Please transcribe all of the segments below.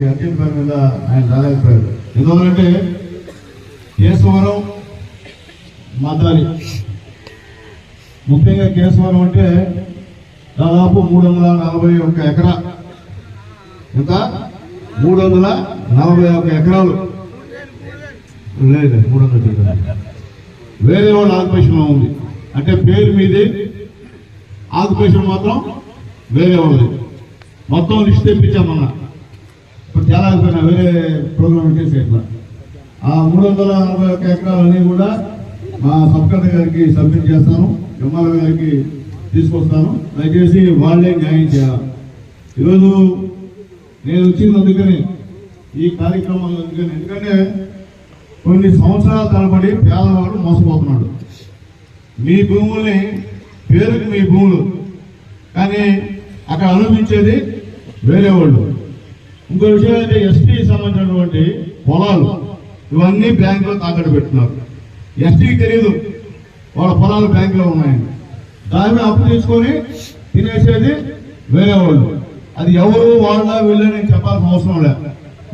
Urgent మీద ఆయన రాలేకపోయారు ఎందుకంటే కేశవరం మదాలి ముఖ్యంగా కేశవరం అంటే దాదాపు మూడు వందల నలభై ఒక్క ఎకరా. ఎంత? మూడు వందల నలభై ఒక్క ఎకరాలు. లేదు మూడు వందల వేరే వాళ్ళ ఆక్యుపేషన్ ఉంది. అంటే పేరు మీది ఆక్యుపేషన్ మాత్రం వేరే వాళ్ళది. మొత్తం లిస్ట్ తెప్పించామన్నా. ఇప్పుడు చాలా వేరే ప్రోగ్రామ్ చేసేట్లా ఆ మూడు వందల నలభై ఒక్క ఎకరాలన్నీ కూడా మా సబ్ కలెక్టర్ గారికి సబ్మిట్ చేస్తాను ఎంఆర్ఓ గారికి తీసుకొస్తాను. దయచేసి వాళ్ళే న్యాయం చేయాలి. ఈరోజు నేను వచ్చింది అందుకని ఈ కార్యక్రమం అందుకని. ఎందుకంటే కొన్ని సంవత్సరాల తరబడి పేదవాడు మోసపోతున్నాడు. మీ భూముల్ని పేరుకి మీ భూములు. కానీ అక్కడ అనుభవించేది వేరే వాళ్ళు. ఇంకో విషయం అయితే ఎస్టీ సంబంధించినటువంటి పొలాలు ఇవన్నీ బ్యాంకులో తాకట్టు పెట్టున్నారు ఎస్టీకి తెలియదు వాళ్ళ పొలాలు బ్యాంకులో ఉన్నాయని. దాని అప్పు తీసుకొని తినేసేది వేరే వాళ్ళు. అది ఎవరు వాళ్ళ వీళ్ళని చెప్పాల్సిన అవసరం లేదు.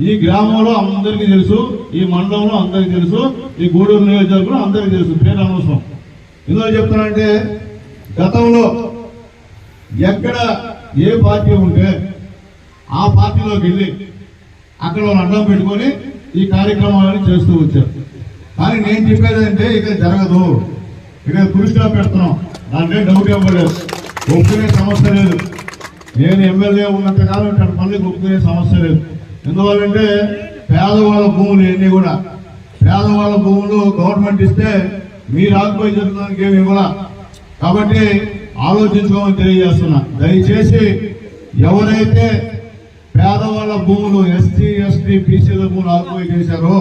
ఈ గ్రామంలో అందరికీ తెలుసు ఈ మండలంలో అందరికీ తెలుసు ఈ గూడూరు నియోజకవర్గంలో అందరికీ తెలుసు. పేరు అనవసరం. ఎందుకు చెప్తానంటే గతంలో ఎక్కడ ఏ పార్టీ ఉంటే ఆ పార్టీలోకి వెళ్ళి అక్కడ వాళ్ళు అడ్డం పెట్టుకొని ఈ కార్యక్రమాలను చేస్తూ వచ్చారు. కానీ నేను చెప్పేది అంటే ఇక జరగదు. ఇక దృష్టిలో పెడుతున్నాం. దాంట్లో డౌట్ ఇవ్వలేదు. ఒప్పుకునే సమస్య లేదు. నేను ఎమ్మెల్యే ఉన్నంత కాలం ఇక్కడ పనులకు ఒప్పుకునే సమస్య లేదు. ఎందువల్లంటే పేదవాళ్ళ భూములు ఇవన్నీ కూడా. పేదవాళ్ళ భూములు గవర్నమెంట్ ఇస్తే మీరు ఆకుపోయి జరుగుతానికి ఏమి ఇవ్వాల? కాబట్టి ఆలోచించుకోమని తెలియజేస్తున్నా. దయచేసి ఎవరైతే పేదవాళ్ళ భూములు ఎస్టీ ఎస్టీ బీసీల భూములు ఆక్యుపై చేశారో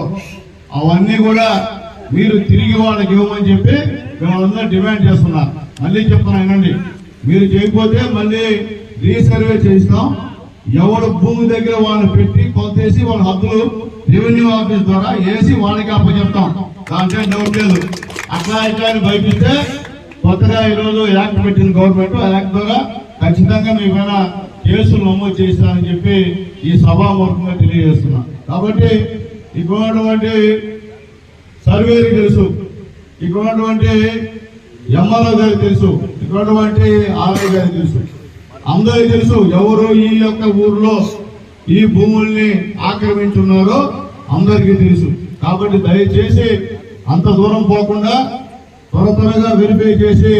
అవన్నీ కూడా మీరు తిరిగి వాళ్ళకి ఇవ్వమని చెప్పి మేమందరం డిమాండ్ చేస్తున్నా మళ్ళీ చెప్తున్నా వినండి. మీరు చేయకపోతే మళ్ళీ రీసర్వే చేస్తాం ఎవరు భూమి దగ్గర వాళ్ళని పెట్టి కొత్తేసి వాళ్ళ హద్దులు రెవెన్యూ ఆఫీస్ ద్వారా వేసి వాళ్ళకి అప్పచెప్తాం. దాంట్లో డౌట్ లేదు. అట్లా ఇట్లా అని భయపిస్తే కొత్తగా ఈరోజు యాక్ట్ పెట్టిన గవర్నమెంట్. ఆ యాక్ట్ ద్వారా ఖచ్చితంగా మీ పైన కేసులు నమోదు చేస్తానని చెప్పి ఈ సభాముఖంగా తెలియజేస్తున్నా. కాబట్టి ఇక్కడ ఉన్నటువంటి సర్వేకి తెలుసు. ఇక్కడ ఉన్నటువంటి ఎంఆర్ఓ గారికి తెలుసు. ఇక్కడ ఉన్నటువంటి ఆర్ఐ గారికి తెలుసు. అందరికీ తెలుసు ఎవరు ఈ యొక్క ఊర్లో ఈ భూముల్ని ఆక్రమించున్నారో అందరికీ తెలుసు. కాబట్టి దయచేసి అంత దూరం పోకుండా త్వర త్వరగా వెరిఫై చేసి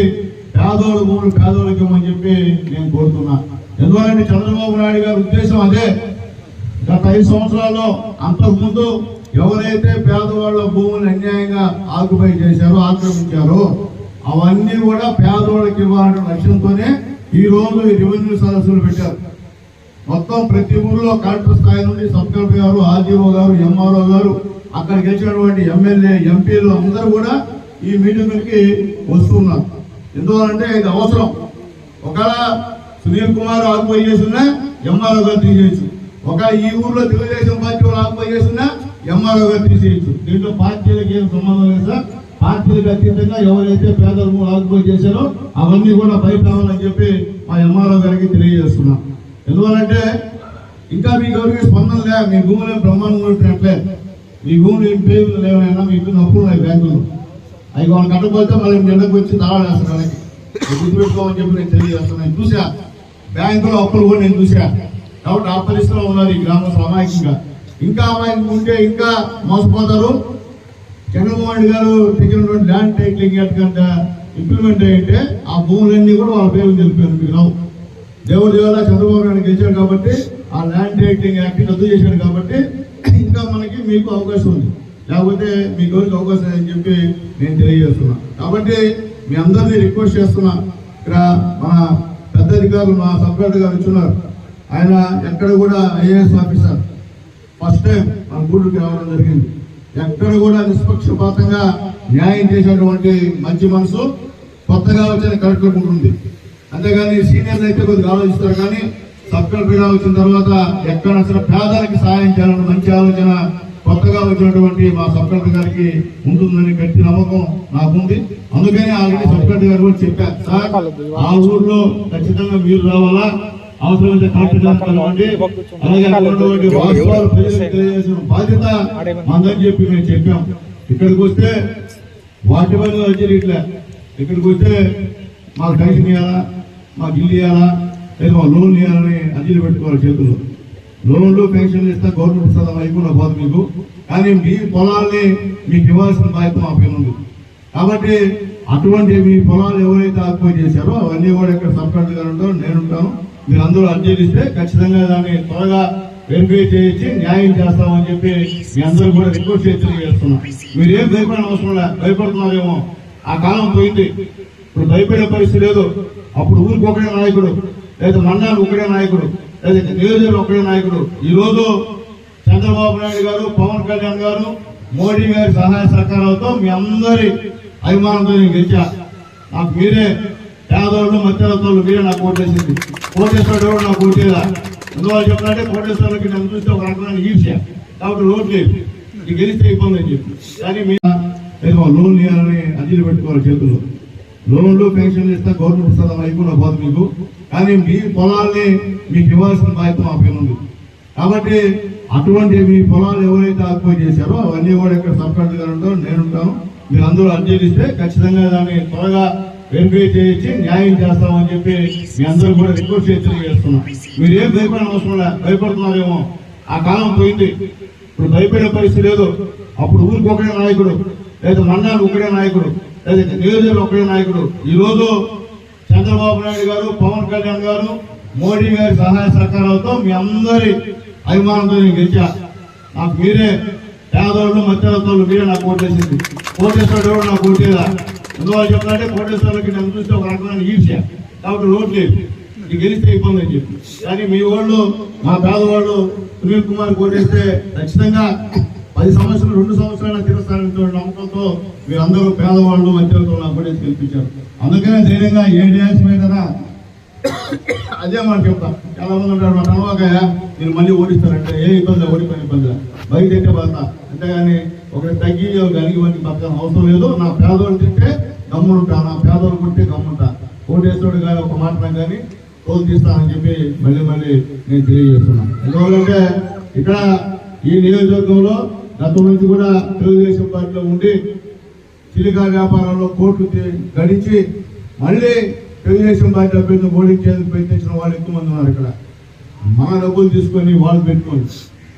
పేదోడు భూములు పేదోళ్ళకి ఇవ్వమని చెప్పి నేను కోరుతున్నా. ఎందుకంటే చంద్రబాబు నాయుడు గారి ఉద్దేశం అదే. గత ఐదు సంవత్సరాల్లో అంతకుముందు ఎవరైతే పేదవాళ్ళ భూములు అన్యాయంగా ఆక్యుపై చేశారో ఆక్రమించారో అవన్నీ కూడా పేదవాళ్ళకి ఇవ్వాలనే లక్ష్యంతోనే ఈ రోజు ఈ రెవెన్యూ సదస్సులు పెట్టారు. మొత్తం ప్రతి ఊర్లో కలెక్టర్ స్థాయి నుండి సబ్ కలెక్టర్ గారు ఆర్డీఓ గారు ఎంఆర్ఓ గారు అక్కడికి వచ్చినటువంటి ఎమ్మెల్యే ఎంపీలు అందరూ కూడా ఈ మీటింగులకి వస్తున్నారు ఎందువల్లంటే ఇది అవసరం. ఒకవేళ సునీల్ కుమార్ ఆకుపోయి చేస్తున్నా ఎంఆర్ఓ గారు తీసేయచ్చు. ఒక ఈ ఊర్లో తెలుగుదేశం పార్టీ వాళ్ళు ఆకుపోయి చేస్తున్నా ఎంఆర్ఓ గారు తీసేయచ్చు. దీంట్లో పార్టీలకు ఏం సంబంధం లేదు సార్. పార్టీలకు అతీతంగా ఎవరైతే పేదలు ఆకుపోయి చేశారో అవన్నీ కూడా బయట రావాలని చెప్పి మా ఎంఆర్ఓ గారికి తెలియజేస్తున్నాం. ఎందువల్లంటే ఇంకా మీకు ఎవరికి స్పందన లే మీ భూములు బ్రహ్మాండంగా ఉంటున్నట్లే. మీ భూములు ఏం పేర్లు లేవైనా మీకు అప్పులు ఉన్నాయి బ్యాంకులు. అవి వాళ్ళు కట్టకపోతే మళ్ళీ నిండకు వచ్చి తాళాలు వేస్తారు వాళ్ళకి. గుర్తుపెట్టుకోమని చెప్పి నేను తెలియజేస్తాను. నేను చూసా. బ్యాంకులో అప్పులు కూడా నేను చూసా. కాబట్టి ఆ పరిస్థితిలో ఉన్నారు ఈ గ్రామంలో అమాయకంగా. ఇంకా అమాయకంగా ఉంటే ఇంకా మోసపోతారు. జగన్మోహన్ గారు తెచ్చినటువంటి ల్యాండ్ టైటిలింగ్ యాక్ట్ కనుక ఇంప్లిమెంట్ అయ్యింటే ఆ భూములన్నీ కూడా వాళ్ళ పేరు తెలిపారు మీకు రావు. దేవుడి దేవాల చంద్రబాబు నాయుడు గెలిచాడు కాబట్టి ఆ ల్యాండ్ టైటిలింగ్ యాక్ట్ రద్దు చేశాడు కాబట్టి ఇంకా మనకి మీకు అవకాశం ఉంది. లేకపోతే మీకు ఎవరికి అవకాశం అని చెప్పి నేను తెలియజేస్తున్నా. కాబట్టి మీ అందరినీ రిక్వెస్ట్ చేస్తున్నా. ఇక్కడ మన పెద్ద అధికారులు మా సబ్ గారు ఇచ్చున్నారు. ఆయన ఎక్కడ కూడా ఐఏఎస్ ఆఫీసర్. ఫస్ట్ టైం మన గూడూరుకి రావడం జరిగింది. ఎక్కడ కూడా నిష్పక్షపాతంగా న్యాయం చేసేటువంటి మంచి మనసు కొత్తగా వచ్చిన కలెక్టర్ ఉంటుంది అంతేగాని సీనియర్లు అయితే కొద్దిగా ఆలోచిస్తారు. కానీ సబ్ కలెక్టర్గా వచ్చిన తర్వాత ఎక్కడ అసలు పేదలకు సహాయం చేయాలన్న మంచి ఆలోచన కొత్తగా వచ్చినటువంటి మా సబ్ కలెక్టర్ గారికి ఉంటుందని గట్టి నమ్మకం నాకుంది. అందుకని ఆల్రెడీ సబ్ కలెక్టర్ గారు కూడా చెప్పారు సార్ ఆ ఊర్లో ఖచ్చితంగా మీరు రావాలా? అవసరమైతే కలెక్టర్ గారిని కలవండి. అలాగే ఉన్నటువంటి వాస్తవాలు ప్రజలకు తెలియజేసిన బాధ్యత మందని చెప్పి మేము చెప్పాం. ఇక్కడికి వస్తే వాటి వల్ల వచ్చేది ఇట్లా. ఇక్కడికి వస్తే మాకు టైషన్ ఇవ్వాలా మాకు ఇల్లు ఇవ్వాలా లేదా మా లోన్ ఇవ్వాలని అర్జీలు పెట్టుకోవాలి చేతుల్లో. లోన్లు పెన్షన్లు ఇస్తా గవర్నమెంట్ ఇస్తుందా అయిపోయిన పోదు మీకు. కానీ మీ పొలాల్ని మీకు ఇవ్వాల్సిన బాధ్యత మా పైన ఉంది. కాబట్టి అటువంటి మీ పొలాలు ఎవరైతే ఆక్యుపై చేశారో అవన్నీ కూడా ఇక్కడ సర్పంచ్ గారు ఉంటారు నేను ఉంటాను. మీరు అందరూ అర్జీలు ఇస్తే ఖచ్చితంగా దాన్ని త్వరగా వెరిఫై చేయించి న్యాయం చేస్తామని చెప్పి మీ అందరూ కూడా రిక్వెస్ట్ చేసి తెలియజేస్తున్నాం. మీరేం భయపడిన అవసరం లే భయపడుతున్నారేమో. ఆ కాలం పోయింది. ఇప్పుడు భయపడే పరిస్థితి లేదు. అప్పుడు ఊరికి ఒకడే నాయకుడు లేదా మండలానికి ఒకడే నాయకుడు. లేదా నియోజకవర్గం ఒకడే నాయకుడు. ఈరోజు చంద్రబాబు నాయుడు గారు పవన్ కళ్యాణ్ గారు మోడీ గారి సహాయ సహకారాలతో మీ అందరి అభిమానంతో నేను గెలిచా. నాకు మీరే పేదవాళ్ళు మధ్యవర్తులు మీరే నాకు ఓటేసింది కోటేశ్వరుడు కూడా నాకు ఓటేదా ఎందువల్ల చెప్పాలంటే కోటేశ్వరులకి నన్ను చూస్తే ఒక రకమైన ఈర్ష్య. కాబట్టి రోడ్ లేదు. ఇది గెలిస్తే ఇబ్బంది అని చెప్పి. కానీ మీ లోన్ ఇవ్వాలని అర్జీలు పెట్టుకోవాలి చేతుల్లో. లోన్లు పెన్షన్లు ఇస్తే గవర్నమెంట్ ఇస్తుందా అయిపోయిన పోదు మీకు. కానీ మీ పొలాల్ని మీకు ఇవ్వాల్సిన బాధ్యత మా పైన ఉంది. కాబట్టి అటువంటి మీ పొలాలు ఎవరైతే ఆక్యుపై చేశారో అవన్నీ కూడా ఇక్కడ సర్పంచ్ గారు ఉంటాం నేను ఉంటాం మీరు అందరూ అర్జీలు ఇస్తే ఖచ్చితంగా దాన్ని త్వరగా వెరిఫై చేయించి న్యాయం చేస్తామని చెప్పి మీ అందరూ కూడా రిక్వెస్ట్ చేసి చేస్తున్నాం మీరు ఏం భయపడిన అవసరం లే భయపడుతున్నారేమో. ఆ కాలం పోయింది. ఇప్పుడు భయపడే పరిస్థితి లేదు. అప్పుడు ఊరికి ఒకడే నాయకుడు లేదా మండలానికి ఒకటే నాయకుడు. లేదా నియోజకవర్గం ఒకడే నాయకుడు. ఈరోజు చంద్రబాబు నాయుడు గారు పవన్ కళ్యాణ్ గారు మోడీ గారి సహాయ సహకారాలతో మీ అందరి అభిమానంతో నేను గెలిచా. నాకు మీరే పేదోళ్ళు మధ్యవర్తులు మీరే నాకు ఓటేసింది కోటేశ్వరుడు కూడా నాకు ఓటేదా ఎందువల్ల చెప్పాలంటే కోటేశ్వరులకి నన్ను చూస్తే ఒక రకమైన ఈర్ష్య. కాబట్టి రోడ్ లేదు. ఇది గెలిస్తే ఇబ్బంది అని చెప్పి. కానీ మీ వాళ్ళు మా పేదవాళ్ళు సునీల్ కుమార్ కోటేస్తే ఖచ్చితంగా పది సంవత్సరాలు రెండు సంవత్సరాలు తీరుస్తారనే నమ్మకంతో మీరందరూ పేదవాళ్ళు మధ్యవర్తులు నాకు కూడా గెలిపించారు అందుకనే ధైర్యంగా ఏ డ్యాన్స్ మీద అదే మాట చెప్తా. చాలా మంది ఉంటారు మా కనవాకయ్య మీరు మళ్ళీ ఓడిస్తారంటే ఏ ఇబ్బంది ఓడిపోయిన ఇబ్బంది బయట తింటే బతా అంతేగాని ఒకటి తగ్గి కలిగి వంటి పక్కన అవసరం లేదు. నా పేదవాళ్ళు తింటే గమ్ముంటా నా పేదవాళ్ళు కొట్టే గమ్ముంటా ఓటేస్తాడు కానీ ఒక మాట కానీ తోలు తీస్తానని చెప్పి మళ్ళీ మళ్ళీ నేను తెలియజేస్తున్నాను ఎందువల్లంటే ఇక్కడ ఈ నియోజకవర్గంలో గతం నుంచి కూడా తెలుగుదేశం పార్టీలో ఉండి చిలికా వ్యాపారంలో కోర్టు గడించి మళ్ళీ తెలుగుదేశం పార్టీ అభ్యర్థులు ఓడించేందుకు ప్రయత్నించిన వాళ్ళు ఎక్కువ మంది ఉన్నారు ఇక్కడ. మన డబ్బులు తీసుకొని వాళ్ళు పెట్టుకొని.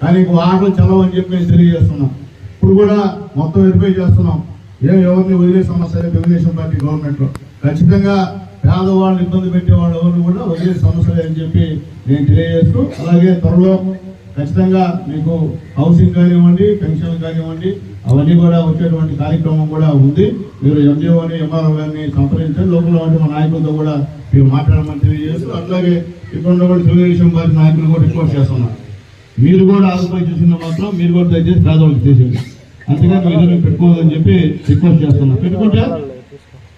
కానీ ఇంకో ఆటలు చలవని చెప్పి తెలియజేస్తున్నాం. ఇప్పుడు కూడా మొత్తం వెరిఫై చేస్తున్నాం. ఏం ఎవరిని వదిలే సమస్య తెలుగుదేశం పార్టీ గవర్నమెంట్లో. ఖచ్చితంగా పేదవాళ్ళని ఇబ్బంది పెట్టే వాళ్ళు ఎవరిని కూడా వదిలే సమస్య అని చెప్పి నేను తెలియజేస్తూ అలాగే త్వరలో ఖచ్చితంగా మీకు హౌసింగ్ కానివ్వండి పెన్షన్ కానివ్వండి అవన్నీ కూడా వచ్చేటువంటి కార్యక్రమం కూడా ఉంది. మీరు ఎండిఓని ఎంఆర్ఓ గారిని సంప్రదించండి. లోపల ఉండే మా నాయకులతో కూడా మీరు మాట్లాడమని తెలియజేస్తూ అట్లాగే ఇక్కడ ఉన్నటువంటి తెలుగుదేశం పార్టీ నాయకులు కూడా రిక్వెస్ట్ చేస్తున్నారు. మీరు కూడా ఆకుపై చూసిన మాత్రం మీరు కూడా దయచేసి పేదవాళ్ళకి చేసేది అంతేగా మీరు ఇద్దరు పెట్టుకోవద్దని చెప్పి రిక్వెస్ట్ చేస్తున్నా పెట్టుకుంటే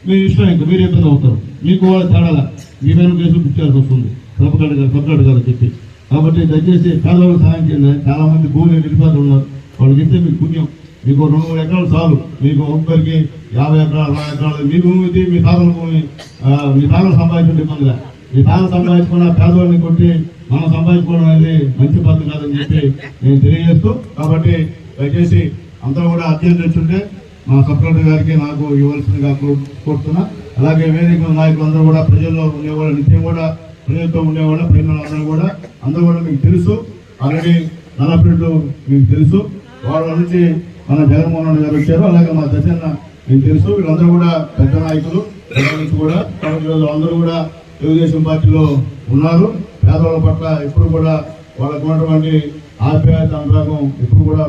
మీ ఇష్టం ఇంకా మీరు ఇబ్బంది అవుతారు. మీకు కూడా తేడాల? మీ మీద కేసులు బుక్ చేయాల్సి వస్తుంది. సభకాడు గారు సభకాడు గారు చెప్పి. కాబట్టి దయచేసి పేదవాళ్ళకి సహాయం చేయండి. చాలా మంది భూమి నిలిపారు ఉన్నారు. వాళ్ళకి ఇస్తే మీకు పుణ్యం. మీకు రెండు మూడు ఎకరాలు చాలు. మీకు ఒక్కరికి యాభై ఎకరాలు అరవై ఎకరాలు. మీ భూమి ఇది మీ తాతల భూమి మీ తాతలు సంపాదించుంటే ఇబ్బందిగా మీ తాతలు సంపాదించకుండా పేదవాడిని కొట్టి మనం సంపాదించుకోవడం అనేది మంచి పద్ధతి కాదని చెప్పి నేను తెలియజేస్తూ కాబట్టి దయచేసి అంతా కూడా అధ్యయనం చేస్తుంటే మా సబ్కలెక్టర్ గారికి నాకు ఇవ్వాల్సిందిగా కోరుతున్నా. అలాగే వేదిక మీద నాయకులందరూ కూడా ప్రజల్లో ఉండేవాళ్ళు నిత్యం కూడా ప్రజలతో ఉండేవాళ్ళ ప్రజలు అందరూ కూడా అందరూ కూడా మీకు తెలుసు. ఆల్రెడీ నల్లపేటలో మీకు తెలుసు. వాళ్ళ నుంచి మన జగన్మోహన్ రెడ్డి గారు వచ్చారు. అలాగే మా దశన్న మీకు తెలుసు. వీళ్ళందరూ కూడా పెద్ద నాయకులు. నుంచి కూడా ఈరోజు అందరూ కూడా తెలుగుదేశం పార్టీలో ఉన్నారు. పేదవాళ్ళ పట్ల ఎప్పుడు కూడా వాళ్ళకు ఉన్నటువంటి ఆప్యాయత అనురాగం ఎప్పుడు కూడా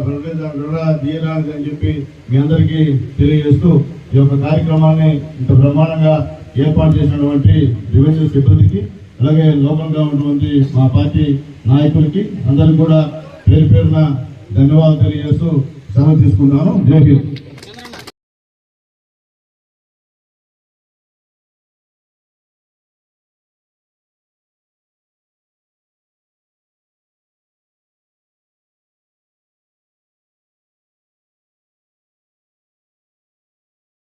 తీయడానికి అని చెప్పి మీ అందరికీ తెలియజేస్తూ ఈ యొక్క కార్యక్రమాన్ని ఇంత బ్రహ్మాండంగా ఏర్పాటు చేసినటువంటి రెవెన్యూ సిబ్బందికి అలాగే లోకల్గా ఉన్నటువంటి మా పార్టీ నాయకులకి అందరికీ కూడా పేరు పేరున ధన్యవాదాలు తెలియజేస్తూ సెలవు తీసుకున్నాను జై హింద్.